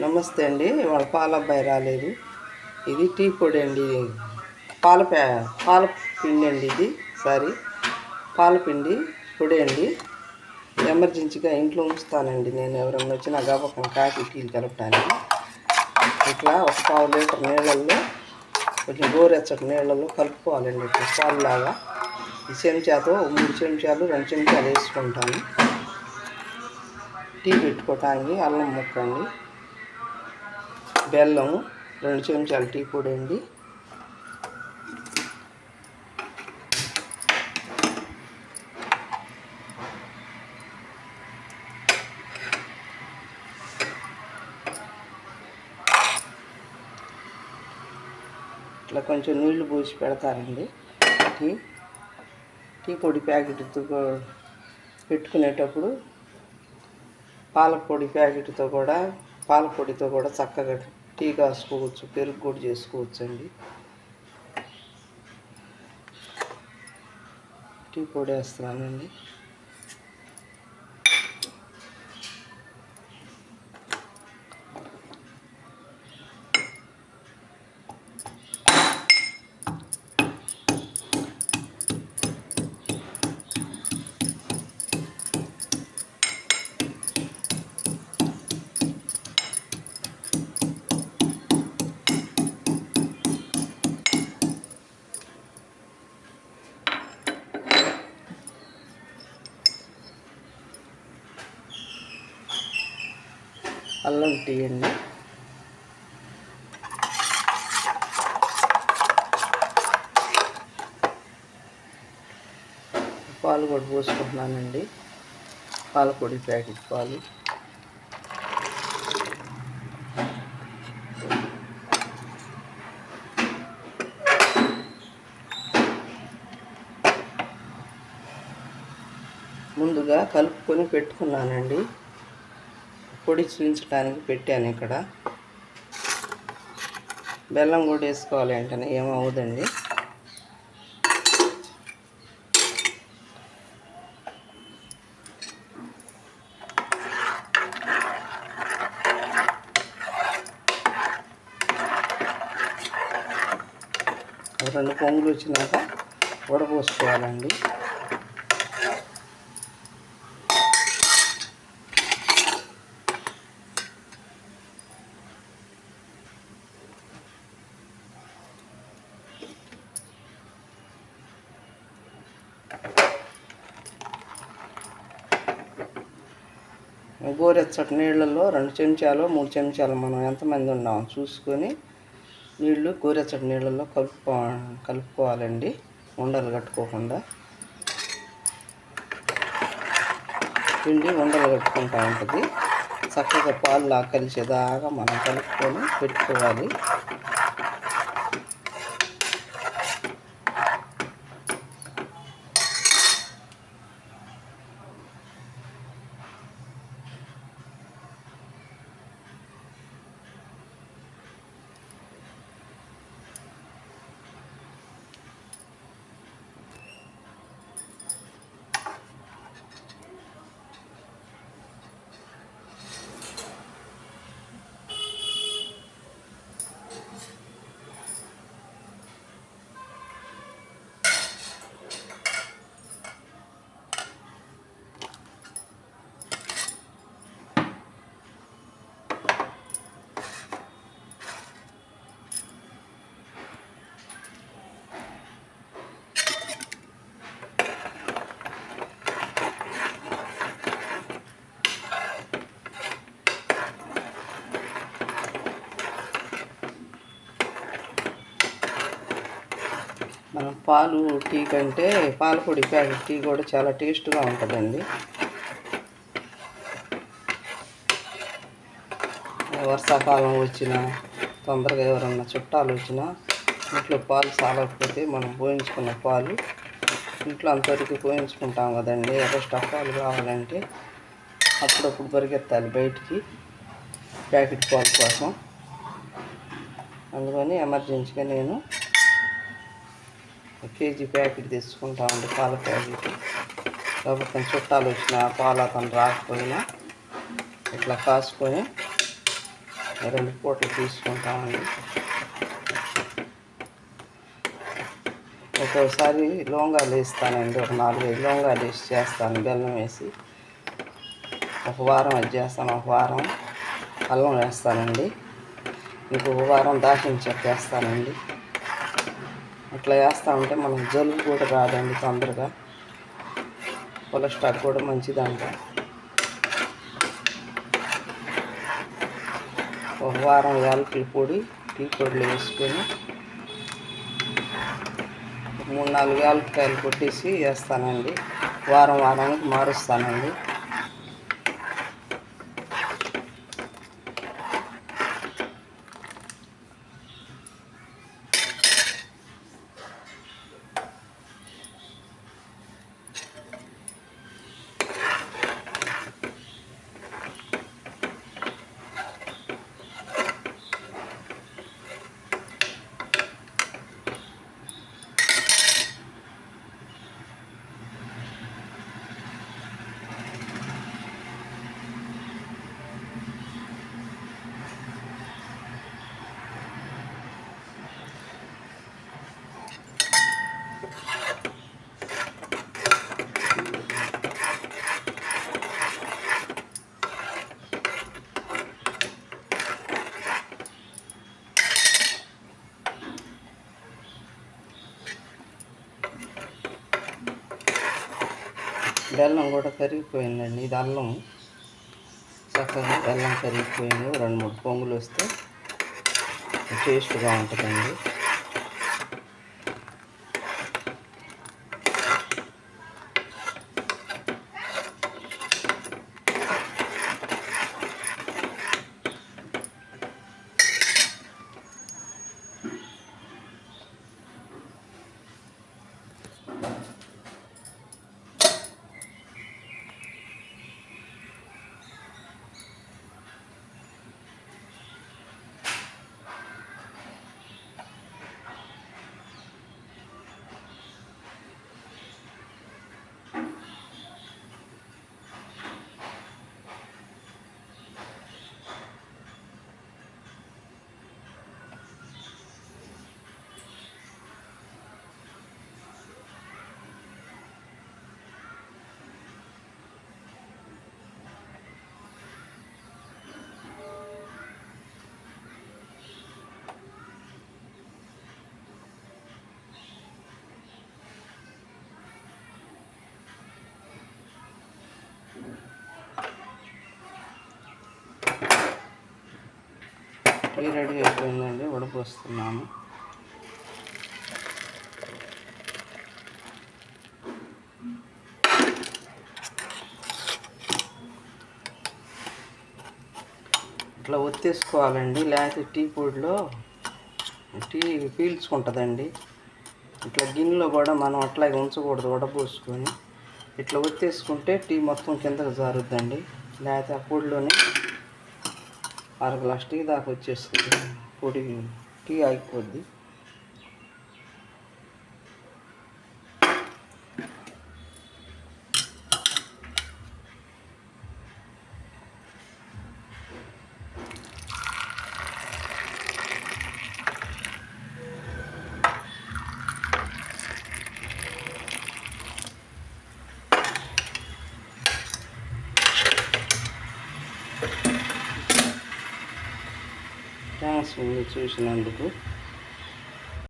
నమస్తే అండి. వాళ్ళ పాల అబ్బాయి రాలేదు. ఇది టీ పొడి అండి. పాల పాల పిండి అండి ఇది. సారీ పాల పిండి పొడి అండి. ఎమర్జెన్సీగా ఇంట్లో ఉంచుతానండి నేను. ఎవరైనా వచ్చినా గబకం కాఫీ టీలు కలపడానికి ఇట్లా ఒక పావు లీటర్ నీళ్ళల్లో కొంచెం గోరెచ్చటి నీళ్ళల్లో కలుపుకోవాలండి. ఇట్లా పాలులాగా ఈ చెంచాతో మూడు చెంచాలు రెండు చెంచాలు వేసుకుంటాను. టీ పెట్టుకోవటానికి అల్లం ముక్కండి. బెల్లం రెండు చెంచాలు టీ పొడి అండి. ఇట్లా కొంచెం నీళ్ళు పోసి పెడతారండి టీ టీ పొడి ప్యాకెట్తో పెట్టుకునేటప్పుడు పాల పొడి ప్యాకెట్తో కూడా పాల పొడితో కూడా చక్కగా టీ కాసుకోవచ్చు పెరుగు కూడా చేసుకోవచ్చు అండి టీ పొడి వేస్తున్నానండి. అల్లం టీ అండి పాలు కూడా పోసుకుంటున్నానండి. పాలపొడి ప్యాకెట్ పాలు. ముందుగా కలుపుకొని పెట్టుకున్నానండి. పొడి చూపించడానికి పెట్టాను ఇక్కడ. బెల్లం కూడా వేసుకోవాలి వెంటనే ఏమవుదండి రెండు పొంగులు వచ్చినాక వడపోసుకోవాలండి. గోరెచ్చటి నీళ్ళల్లో రెండు చెంచాలు మూడు చెంచాలు మనం ఎంతమంది ఉన్నామో చూసుకొని నీళ్ళు గోరెచ్చటి నీళ్ళల్లో కలుపుకో కలుపుకోవాలండి. ఉండలు కట్టుకోకుండా. పిండి ఉండలు కట్టుకుంటా ఉంటుంది. చక్కగా పాలు కలిసేదాకా మనం కలుపుకొని పెట్టుకోవాలి. మనం పాలు టీ కంటే పాలపొడి ప్యాకెట్ టీ కూడా చాలా టేస్ట్గా ఉంటుందండి. వర్షాకాలం వచ్చినా తొందరగా ఎవరన్నా చుట్టాలు వచ్చినా ఇంట్లో పాలు సాలకపోతే మనం పోయించుకున్న పాలు ఇంట్లో అంతవరకు పోయించుకుంటాం కదండి. ఎక్స్ట్రా పాలు కావాలంటే అప్పుడప్పుడు పరిగెత్తాలి బయటికి ప్యాకెట్ పాలు కోసం. అందుకని ఎమర్జెన్సీగా నేను కేజీ ప్యాకెట్ తీసుకుంటామండి పాల ప్యాకెట్. కాబట్టి చుట్టాలు వచ్చినా పాలు అతను రాకపోయినా ఇట్లా కాసుకొని రెండు పూటలు తీసుకుంటామండి ఒక్కోసారి లోంగాలు వేస్తానండి ఒక నాలుగైదు లోంగాలు వేసి చేస్తాను బెల్లం వేసి. ఒక వారం అది చేస్తాను ఒక వారం అల్లం వేస్తానండి. ఇంకొక వారం దాచిన చెక్క వేస్తానండి. అట్లా వేస్తూ ఉంటే మనకు జలుబు కూడా రాదండి తొందరగా. కొలెస్ట్రాల్ కూడా మంచిదంట. ఒక వారం యాలకుల పొడి టీ పొడిలో వేసుకొని మూడు నాలుగు యాలకాయలు కొట్టేసి వేస్తానండి. వారం వారానికి మారుస్తానండి. బెల్లం కూడా కరిగిపోయిందండి. ఇది అల్లం. చక్కగా బెల్లం కరిగిపోయింది. రెండు మూడు పొంగులు వస్తే టేస్ట్గా ఉంటుందండి. టీ రెడీ అయిపోయిందండి ఉడపోస్తున్నాము. ఇట్లా ఒత్తేసుకోవాలండి లేకపోతే టీ పొడిలో టీ పీల్చుకుంటుందండి. ఇట్లా గిన్నెలో కూడా మనం అట్లాగే ఉంచకూడదు వడపోసుకొని. ఇట్లా ఒత్తేసుకుంటే టీ మొత్తం కిందకు జారుద్దండి లేకపోతే ఆ పొడిలోనే అర గ్లాస్ టీ దాకా వచ్చేస్తుంది. పొడి టీ ఆగిపోద్ది. థ్యాంక్స్ చూసినందుకు